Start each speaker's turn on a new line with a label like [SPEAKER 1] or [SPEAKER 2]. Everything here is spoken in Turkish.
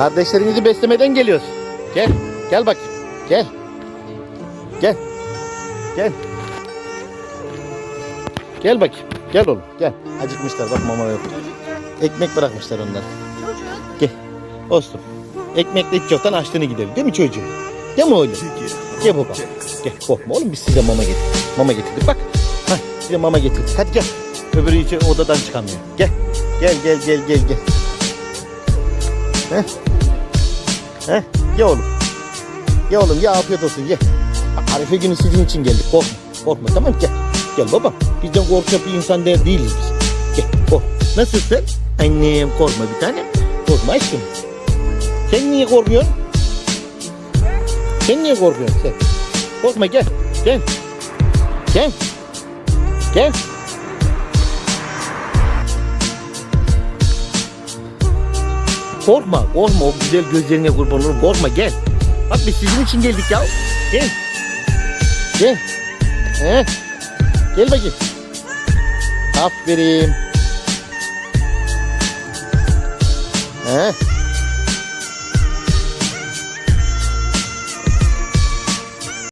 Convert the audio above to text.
[SPEAKER 1] Kardeşlerinizi beslemeden geliyoruz. Gel. Gel bak. Gel. Gel. Gel. Gel bakayım. Gel oğlum. Gel. Acıkmışlar bak mama yok. Ekmek bırakmışlar onlar.
[SPEAKER 2] Çocuk.
[SPEAKER 1] Gel. Olsun. Ekmekle hiç yoktan açtığını gidelim. Değil mi çocuğum? Değil mi oğlum? Gel baba. Gel korkma oğlum biz size mama getirdik. Mama getirdik bak. Hah size mama getirdik. Hadi gel. Öbürü hiç odadan çıkamıyor. Gel. Gel gel gel gel gel. Heh. Heh. Ye oğlum. Ye oğlum ye afiyet olsun ye. Arife günü sizin için geldik. Korkma. Korkma tamam gel. Gel babam. Bizden korkacak bir insan der değiliz biz. Gel kork. Nasılsın? Annem korkma bir tane. Korkma aşkım. Sen niye korkuyorsun? Sen niye korkuyorsun sen? Korkma gel. Gel. Gel. Gel. Korkma, korkma. O güzel gözlerine kurban olurum. Korkma gel. Bak biz sizin için geldik ya. Gel. Gel. He. Gel bakayım. Aferin. He.